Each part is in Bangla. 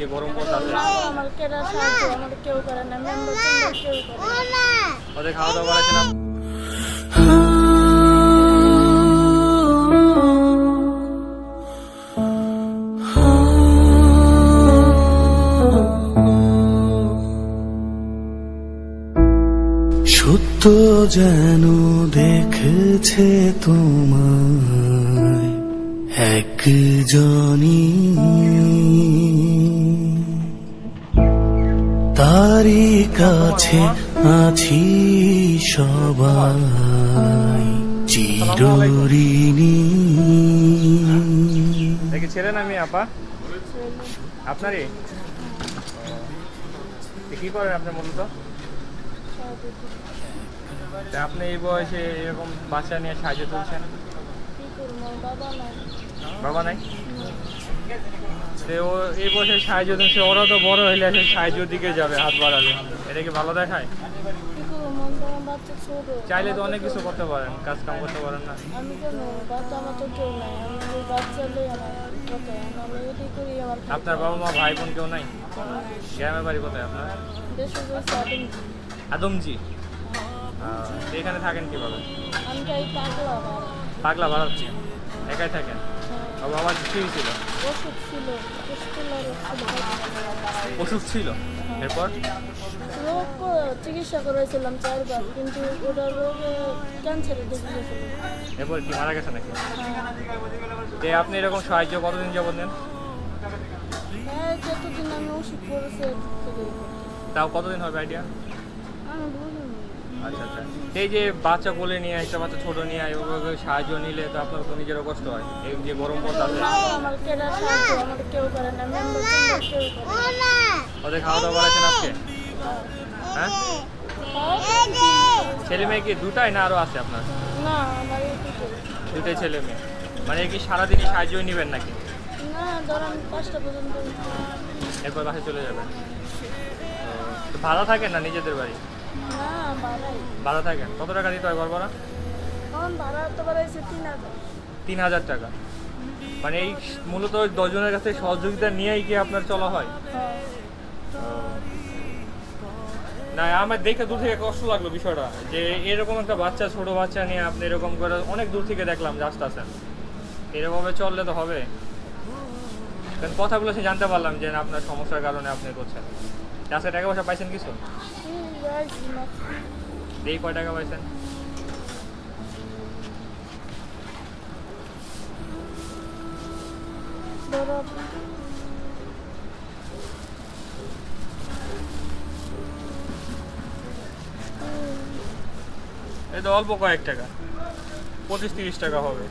যে গরম কেরা সাহায্য? আমার কেউ করে না মেম্বার কেউ করে না। ওদের খাওয়া দাওয়া আপনি? সত্য যেন দেখেছে তোমায় একজনই। তারই কাছে আছি সবাই। চিরঋণী। দেখি ছেলে না মেয়ে আপা? আপনারই? কি করেন আপনি মূলত তা? আপনি এই বয়সে এরকম বাচ্চা নিয়ে সাহায্য তুলছেন? বাবা নাই? তো ও এই বয়সে সাহায্য দিচ্ছে ওরা তো বড় হইলে সে সাহায্যের দিকে যাবে হাত বাড়ালে। এটা কি ভালো দেখায়? চাইলে তো অনেক কিছু করতে পারেন কাজ কাম করতে পারেন না। আপনার বাবা মা ভাই বোন কেউ নাই? গ্রামের বাড়ি কোথায় আপনার? আদমজি? এখানে থাকেন কীভাবে? পাগলা ভাড়াচ্ছি একাই থাকেন? বাবা কি ছিল। ওষুধ ছিল স্কুলের ছিল? এরপর? রোগ চিকিৎসা করেছিলাম চারবার কিন্তু ওটা রোগে ক্যান্সারে ঢুকে এরপর কি মারা গেছে নাকি? হ্যাঁ। তো আপনি এরকম সাহায্য কতদিন যাবত নেন? হ্যাঁ যতদিন আমি ওষুধ করেছি তাও কতদিন হবে আইডিয়া আমি আচ্ছা আচ্ছা। এই যে বাচ্চা কোলে নিয়ে একটা বাচ্চা ছোট নিয়ে ওভাবে সাহায্য নিলে তো আপনার তো নিজেরও কষ্ট হয়। এই যে গরম পড়তে না ওদের খাওয়া দাওয়া করাচ্ছেন আজকে? হ্যাঁ? ছেলে মেয়ে কি দুটাই না আরও আছে আপনার? দুটাই। ছেলে মেয়ে। মানে কি সারাদিনই সাহায্য নেবেন নাকি? এরপর বাসায় চলে যাবেন। ভাড়া থাকেন না নিজেদের বাড়ি? ভাড়া থাকেন কত টাকা দিতে হয় ঘর ভাড়া তিন হাজার। টাকা। মানে এই মূলত দশজনের কাছে সহযোগিতা নিয়েই কি আপনার চলা হয়? হ্যাঁ। না আমার দেখে দূর থেকে কষ্ট লাগল বিষয়টা যে এরকম একটা বাচ্চা ছোট বাচ্চা নিয়ে আপনি এরকম করে অনেক দূর থেকে দেখলাম যে আসতেছেন। এরকমভাবে চললে তো হবে। কারণ কথাগুলো সে জানতে পারলাম যে আপনার সমস্যার কারণে আপনি করছেন। আজকে টাকা পয়সা পাইছেন কিছু? এই কয় টাকা পাইছেন? এই তো অল্প কয়েক টাকা। পঁচিশ তিরিশ টাকা হবে।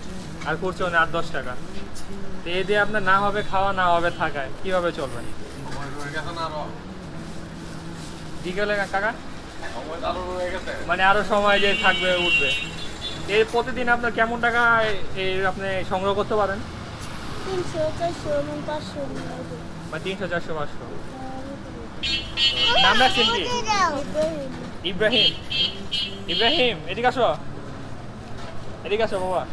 আর করছে মানে আট দশ টাকা। তো এই দিয়ে আপনার না হবে, খাওয়া না হবে, থাকায় কীভাবে চলবেন বিকেলে কাকা? মানে আরও সময় যে থাকবে উঠবে। এই প্রতিদিন আপনার কেমন টাকা এই আপনি সংগ্রহ করতে পারেন? তিনশো চারশো পাঁচশো। মানে তিনশো চারশো পাঁচশো। নাম রাখছেন কি? ইব্রাহিম, ইব্রাহিম এদিকে আসো। এদিকে আসো বাবা।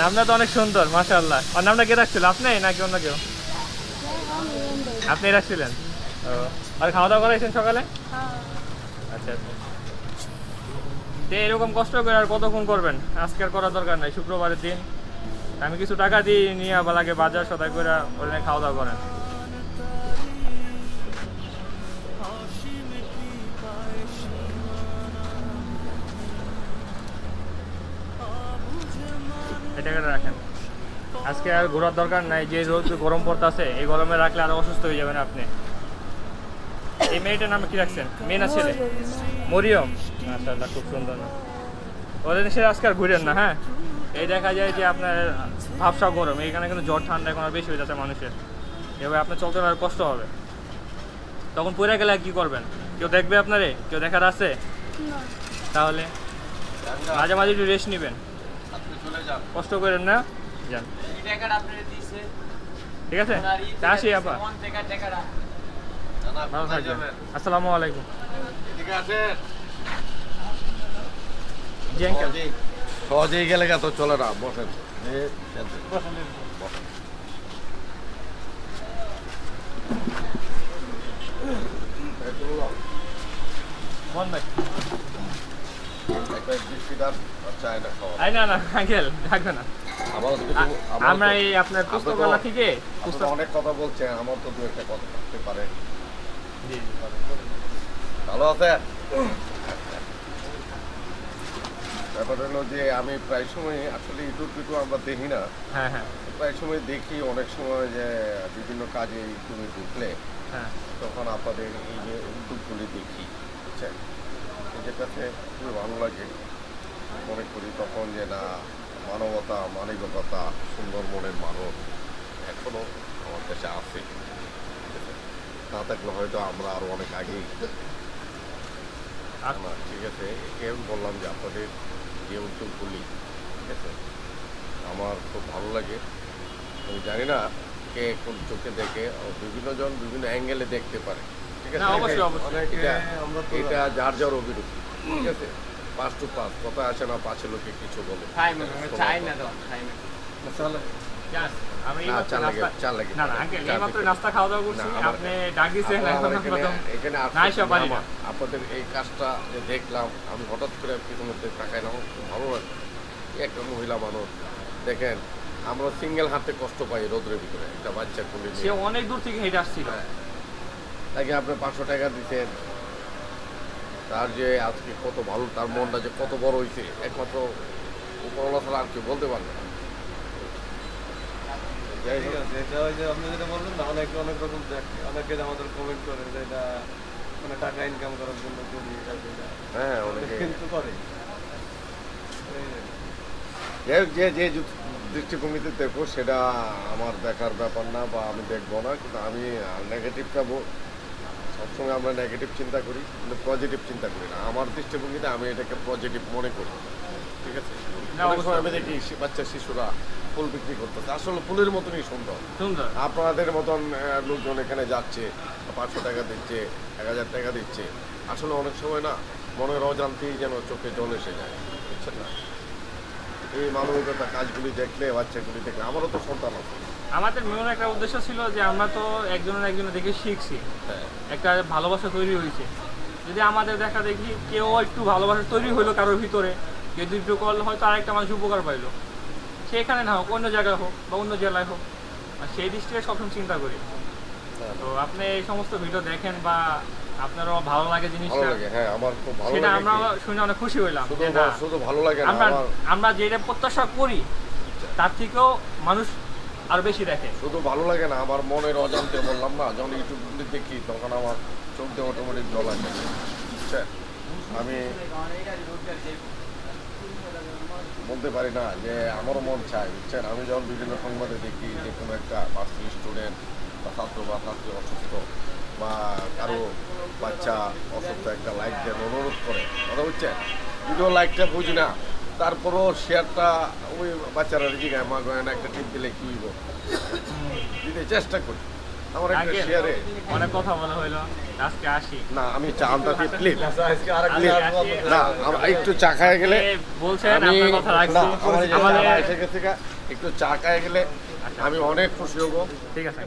নামটা তো অনেক সুন্দর মাশাআল্লাহ। আর নামটা কে রাখছিল? আপনি নাকি অন্য কেউ? হ্যাঁ, আপনি রাখছিলেন? ও। আর খাওয়া দাওয়া করাইছেন সকালে? হ্যাঁ, আচ্ছা আচ্ছা। তো এরকম কষ্ট করে আর কতক্ষণ করবেন? আজকে আর করার দরকার নাই শুক্রবারের দিন। আমি কিছু টাকা দিই নিয়ে আবার লাগে বাজার সদাই করে ওখানে খাওয়া দাওয়া করেন। রাখেন। আজকে আর ঘোরার দরকার নাই যে রোদ গরম পড়তেছে এই গরমে রাখলে আরও অসুস্থ হয়ে যাবেন আপনি। এই মেয়েটার নামে কি রাখছেন? মেয়ে না ছেলে? মরিয়ম। মাশাআল্লাহ খুব সুন্দর না। ওদের দেশে আজকে আর ঘুরেন না হ্যাঁ? এই দেখা যায় যে আপনার ভাবসা গরম এইখানে কিন্তু জ্বর ঠান্ডা এখন বেশি হয়ে যাচ্ছে মানুষের। এবার আপনার চলতে আর কষ্ট হবে। তখন পড়ে গেলে কি করবেন? কেউ দেখবে আপনারে? কেউ দেখার আছে? তাহলে মাঝে মাঝে একটু রেস্ট নেবেন। কষ্ট করেন না? যান। ঠিক আছে? আসি আপা। আসসালামু আলাইকুম। সহজেই গেলে তো চলে না বসেন। আমরা এই আপনার পুস্তকালা থেকে অনেক কথা বলছেন আমার তো দু একটা কথা থাকতে পারে ভালো আছে? ব্যাপারটা হলো যে আমি প্রায় সময় আসলে ইউটিউব টিউটিউব আমরা দেখি না। হ্যাঁ হ্যাঁ। প্রায় সময় দেখি অনেক সময় যে বিভিন্ন কাজে ইউটিউবে ঢুকলে হ্যাঁ। তখন আপনাদের এই যে উদ্যোগগুলি দেখি বুঝছেন? নিজের কাছে খুবই ভালো লাগে। মনে করি তখন যে না মানবতা মানবিকতা সুন্দর মনের মানুষ এখনও আমার কাছে আছে? না থাকলে হয়তো আমরা আরও অনেক আগেই। আর না ঠিক আছে কেউ বললাম যে আপনাদের যে উদ্যোগগুলি ঠিক আছে আমার খুব ভালো লাগে। আমি জানি না কে কোন চোখে দেখে বিভিন্ন জন বিভিন্ন অ্যাঙ্গেলে দেখতে পারে ঠিক আছে? না, অবশ্যই, অবশ্যই। এটা এটা যার যার অভিরুচি ঠিক আছে? পাঁচ টু পাঁচ কথা আছে না পাঁচে লোকে কিছু বলে। আমি না। না আঙ্কেল এইমাত্র নাস্তা খাওয়া দাওয়া করছি আপনি ডাক দিয়েছেন এখন না, আপনাদের এই কাজটা যে দেখলাম আমি হঠাৎ করে পিছনের তাকাইলাম খুব ভালো লাগে। একটা মহিলা মানুষ দেখেন আমরা সিঙ্গেল হাতে কষ্ট পাই রোদ্রের ভিতরে একটা বাচ্চা কোলে সে অনেক দূর থেকে হেঁটে আসছিল। তাকে আপনি পাঁচশো টাকা দিতেন। তার যে আজকে কত ভালো তার মনটা যে কত বড় হয়েছে একমাত্র উপরওয়ালা ছাড়া আর কেউ বলতে পারবে না। যাই ঠিক হোক, আছে ওই যে আপনি যেটা বললেন না অনেকে অনেক রকম অনেকে আমাদের কমেন্ট করে যে এটা মানে টাকা ইনকাম করার জন্য করি হ্যাঁ অনেকে। কিন্তু করে। যাই হোক যে যে যে দৃষ্টিভঙ্গিতে দেখো সেটা আমার দেখার ব্যাপার না বা আমি দেখব না কিন্তু আমি নেগেটিভটা সবসময় আমরা নেগেটিভ চিন্তা করি কিন্তু পজিটিভ চিন্তা করি না। আমার দৃষ্টিভঙ্গিতে আমি এটাকে পজিটিভ মনে করি। ঠিক আছে? আমি দেখি বাচ্চা শিশুরা ফুল বিক্রি করতেছে। আসলে ফুলের মতনই সুন্দর। সুন্দর। আপনাদের মতন লোকজন এখানে যাচ্ছে পাঁচশো টাকা দিচ্ছে এক হাজার টাকা দিচ্ছে। আসলে অনেক সময় না মনের অজান্তেই যেন চোখে জল এসে যায়। বুঝছেন না? এই মানবিকতা কাজগুলি দেখলে বাচ্চাগুলি দেখলে আমারও তো সন্তান আছে। আমাদের মেন একটা উদ্দেশ্য ছিল যে আমরা তো একজনের একজনের দেখে শিখছি। হ্যাঁ। একটা ভালোবাসা তৈরি হয়েছে। যদি আমাদের দেখা দেখি কেউ একটু ভালোবাসা তৈরি হইল কারোর ভিতরে কেউ দুটো করলে হয়তো আরেকটা মানুষ উপকার পাইলো। সেখানে না হোক অন্য জায়গায় হোক বা অন্য জেলায় হোক সেই দৃষ্টিতে সবসময় চিন্তা করি। তো আপনি এই সমস্ত ভিডিও দেখেন বা আপনারও ভালো লাগে ভালো জিনিসটা লাগে হ্যাঁ আমার খুব ভালো সেটা আমরা শুনে অনেক খুশি হইলাম শুধু শুধু ভালো লাগে না আমরা আমার যেটা প্রত্যাশা করি তার থেকেও মানুষ আরও বেশি দেখে। শুধু ভালো লাগে না আমার মনের অজান্তে বললাম না যখন ইউটিউবগুলি দেখি তখন আমার চোখ দিয়ে অটোমেটিক জল আসে আমি বলতে পারি না যে আমারও মন চায়। বুঝছেন আমি যখন বিভিন্ন সংবাদে দেখি যে কোনো একটা ভার্সিটি স্টুডেন্ট বা ছাত্র বা ছাত্রী অসুস্থ বা কারও বাচ্চা অসুস্থ একটা লাইক দেন অনুরোধ করে। কথা হচ্ছে যদিও লাইকটা বুঝি না তারপরও শেয়ারটা ওই বাচ্চারা জিগায় মা গয়না একটা টিপ দিলে কি হইব? দিতে চেষ্টা করি। আমার একটা শেয়ারে অনেক কথা বলা হইল আজকে আসি। না আমি চানটা প্লিজ আজকে আরেক আজকে দিন আসি। না একটু চা খায় গেলে আপনি বলছেন আপনার কথা রাখছি। না আমার এই যে আমাদের এসে গেছে একটু চা খায় গেলে আমি অনেক খুশি হব। ঠিক আছে।